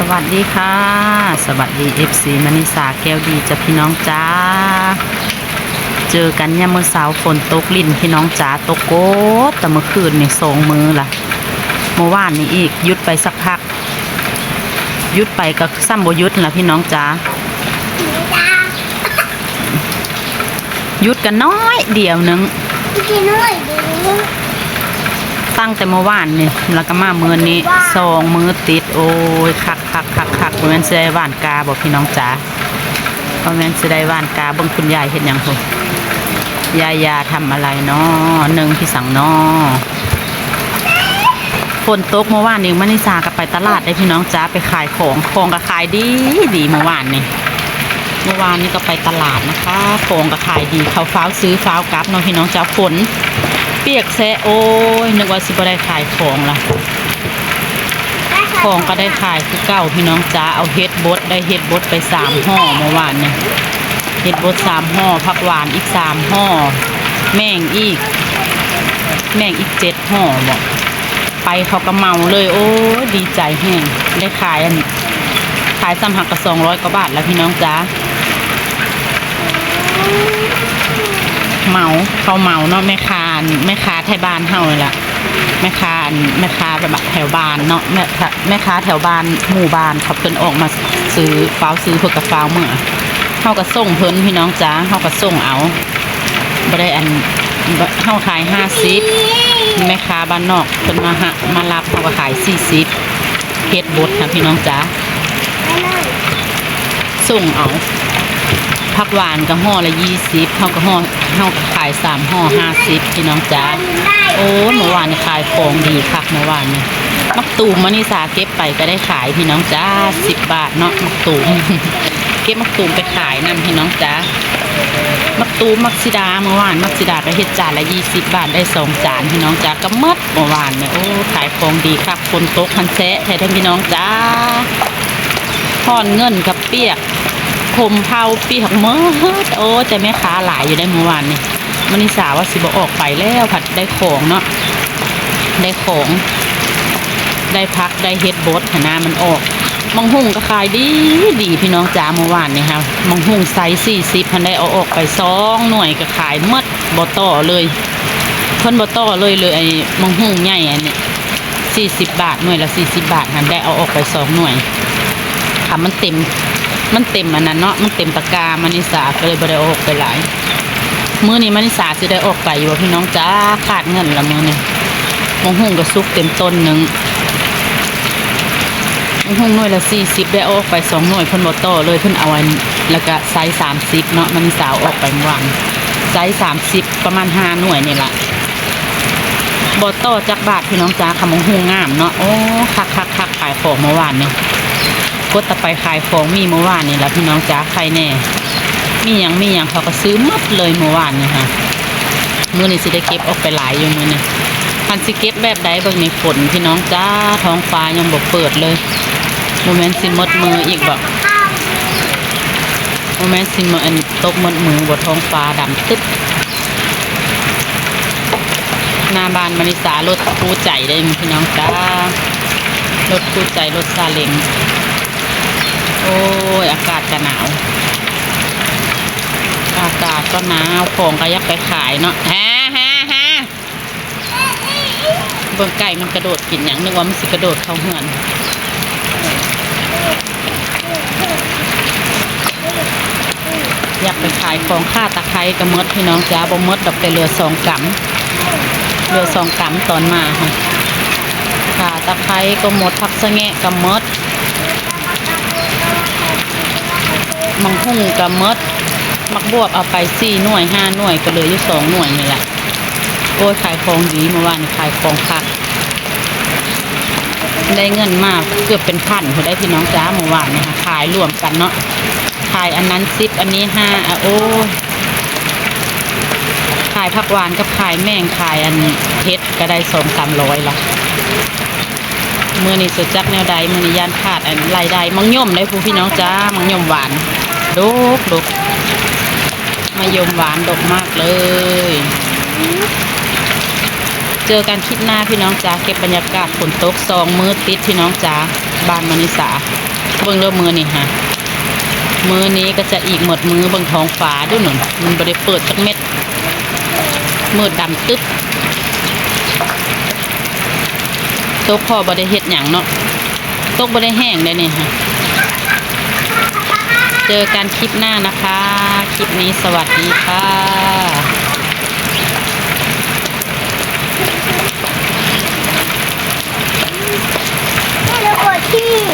สวัสดีค่ะ สวัสดี FC มณิสาแก้วดีจ้ะพี่น้องจ้า เจอกันยามมื้อเช้าฝนตกลิ่นพี่น้องจ้าตกโกดแต่เมื่อคืนนี่สองมือล่ะเมื่อวานนี้อีกยุดไปสักพัก ยุดไปก็ซ้ำบยุดล่ะพี่น้องจ้ายุดกันน้อยเดียวนึงกินน่อยดิ ตั้งแต่เมื่อวานนี่แล้วก็มามือนี้สองมือติด โอ้ยคักคักคักคักบ่แม่นสิได้หวานกาบอกพี่น้องจ๋าบ่แม่นสิได้หวานกาเบิ่งคุณยายเฮ็ดหยังพุ่นยายยาทำอะไรเนาะหนึ่งพี่สั่งเนาะฝนตกเมื่อวานนี้มณิสาก็ไปตลาดได้พี่น้องจ๋าไปขายของของก็ขายดีดีเมื่อวานนี่เมื่อวานนี้ก็ไปตลาดนะคะของก็ขายดีเขาฟ้าวซื้อฟ้าวกลับเนาะพี่น้องจ๋าฝน เปียกแซะโอ้ยนึกว่าสิบ่ได้ขายของละของก็ได้ขายคือเก่าพี่น้องจ้าเอาเฮ็ดบดได้เฮ็ดบดไปสามห่อเมื่อวานเนี่ยเฮ็ดบดสามห่อผักหวานอีกสามห่อแม่งอีก แม่งอีกเจ็ดห่อบอกไปเขาก็เมาเลย โอ้ยดีใจแห้งได้ขายอันขายซ้ำหักกระสองร้อยกว่าบาทแล้วพี่น้องจ้า เมาเขาเมาเนาะแม่ค้าแม่ค้าไทยบ้านเฮาเลยล่ะแม่ค้าแม่ค้าแบบแถวบ้านเนาะแม่ค้าแม่ค้าแถวบ้านหมู่บ้านเขาเพิ่นออกมาซื้อฟ้าวซื้อเพื่อกับฟ้าวเมื่อเฮาก็ส่งเพิ่นพี่น้องจ้าเฮาก็ส่งเอาบ่ได้อันเฮาขาย50แม่ค้าบ้านนอกเพิ่นมาหามารับเฮาก็ขาย40เฮ็ดบดนะพี่น้องจ้าส่งเอา ผักหวานก็ห่อละ20เฮาก็ห่อเฮาก็ขายสามห่อ50พี่น้องจ้าโอ้เมื่อวานขายของดีคักเมื่อวานนี่มักตูมมานิสาเก็บไปก็ได้ขายพี่น้องจ้าสิบบาทเนาะมักตูมเก็บมักตูมไปขายนั่นพี่น้องจ้ามักตูมมักซิดาเมื่อวานมักซิดาก็เฮ็ดจานละยี่สิบบาทได้สองจานพี่น้องจ้าก็หมดเมื่อวานเนี่ยโอ้ขายของดีคักคนโต๊ะคันแซะแท้ทั้งพี่น้องจ้าทอนเงินกับเปียก คมเผาปียกเมื่อโอ้แต่แม่ค้าหลายอยู่ได้เมื่อวานนี่มนิสาว่าสิบออกไปแล้วผัดได้ของเนาะได้ของ ได้พักได้เฮ็ดบดหน้ามันออกมังหุ่งก็ขายดีดีพี่น้องจ๋าเมื่อวานนี่ครับมังหุ่งไซส์สี่สิบพันได้เอาออกไปสองหน่วยก็ขายหมดบ่ต่อเลยเพิ่นบ่ต่อเลยเลยไอ้มังหุ่งใหญ่อันนี้สี่สิบบาทหน่วยละสี่สิบบาทหันได้เอาออกไปสองหน่วยค่ะมันเต็ม มันเต็มอันนั้นเนาะมันเต็มตะกามันิสาก็เลยบ่ได้เออกไปหลายมื้อนี้มานิสาสิได้ออกไปอยู่พี่น้องจ้าขาดเงินละมื้อนี้มงหุ่งก็ซุกเต็มต้นหนึ่งมงหุ่งหน่วยละสี่สิบได้ออกไปสองหน่วยเพิ่นบ่ต่อเลยเพิ่นเอาอันแล้วก็ไซส์สามสิบเนาะมานิสาออกไปเมื่อวานไซส์สามสิบประมาณห้าหน่วยนี่แหละบ่ต่อจักบาทพี่น้องจ้าค่ะมงหุ่งงามเนาะโอ้คักคักคักขายของเมื่อวานเนี่ย กดตะไปขายของมีเมื่อวานนี่แหละพี่น้องจ้าใครแน่ มีหยังมีหยังเขาก็ซื้อหมดเลยเมื่อวานนี่ค่ะมื้อนี้สิได้เก็บออกไปหลายอยู่มื้อนี้คันสิเก็บแบบใดบิ่งนี่ฝนพี่น้องจ้าท้องฟ้ายังบ่เปิดเลยโมเมนต์สิมดมืออีกบ่โมเมนต์สิมอันตกมดมือบ่ท้องฟ้าดำตึ๊บหน้าบ้านมณิสารถคู่ใจได้พี่น้องจ้ารถคู่ใจรถซาเล้งโอ้ยอากาศก็หนาว กาศก็นาวของก็ยักไปขายเนาะฮ่าฮ่าฮ่าเบิ่งไก่มันกระโดดกินอย่างนึกว่ามันสิกระโดดเข้าเหือนอยากไปขายของค่าตะไคร้กระมดพี่น้องจ้าบ่มดดอกแต่เรือสองกำเรือสองกำตอนมาค่ะค่าตะไคร้ก็หมดผักสะแงะกระมดมังหุ่งกระมด มักบวบเอาไปสี่หน่วยห้าหน่วยก็เลยอยู่สองหน่วยนี่แหละโอ้ยขายของดีเมื่อวานขายของคักได้เงินมากเกือบเป็นพันเขาได้พี่น้องจ้าเมื่อวานนี่ค่ะขายรวมกันเนาะขายอันนั้นสิบอันนี้ห้าอะโอ้ขายผักหวานกับขายแมงขายอันเพชรก็ได้สองสามร้อยละเมื่อนี่สุดจักแนวใดมือนี่ยานขาดอันรายได้มังย่อมได้ผู้พี่น้องจ้ามังย่อมหวานดกดก มายมหวานดกมากเลย เจอกันคลิปหน้าพี่น้องจ๋าเก็บบรรยากาศฝนตกซองมืดติดพี่น้องจ๋าบ้านมณิสาเบิ่งเริ่มมือนี่ฮะมือนี้ก็จะอีกหมดมือบิ่งท้องฟ้าด้วยหนุนมันบ่ได้เปิดสักเม็ดมืดดำตึ๊บตกพอบ่ได้เฮ็ดหยังเนาะตกบ่ได้แห้งเลยนี่ฮะ เจอกันคลิปหน้านะคะ คลิปนี้สวัสดีค่ะที่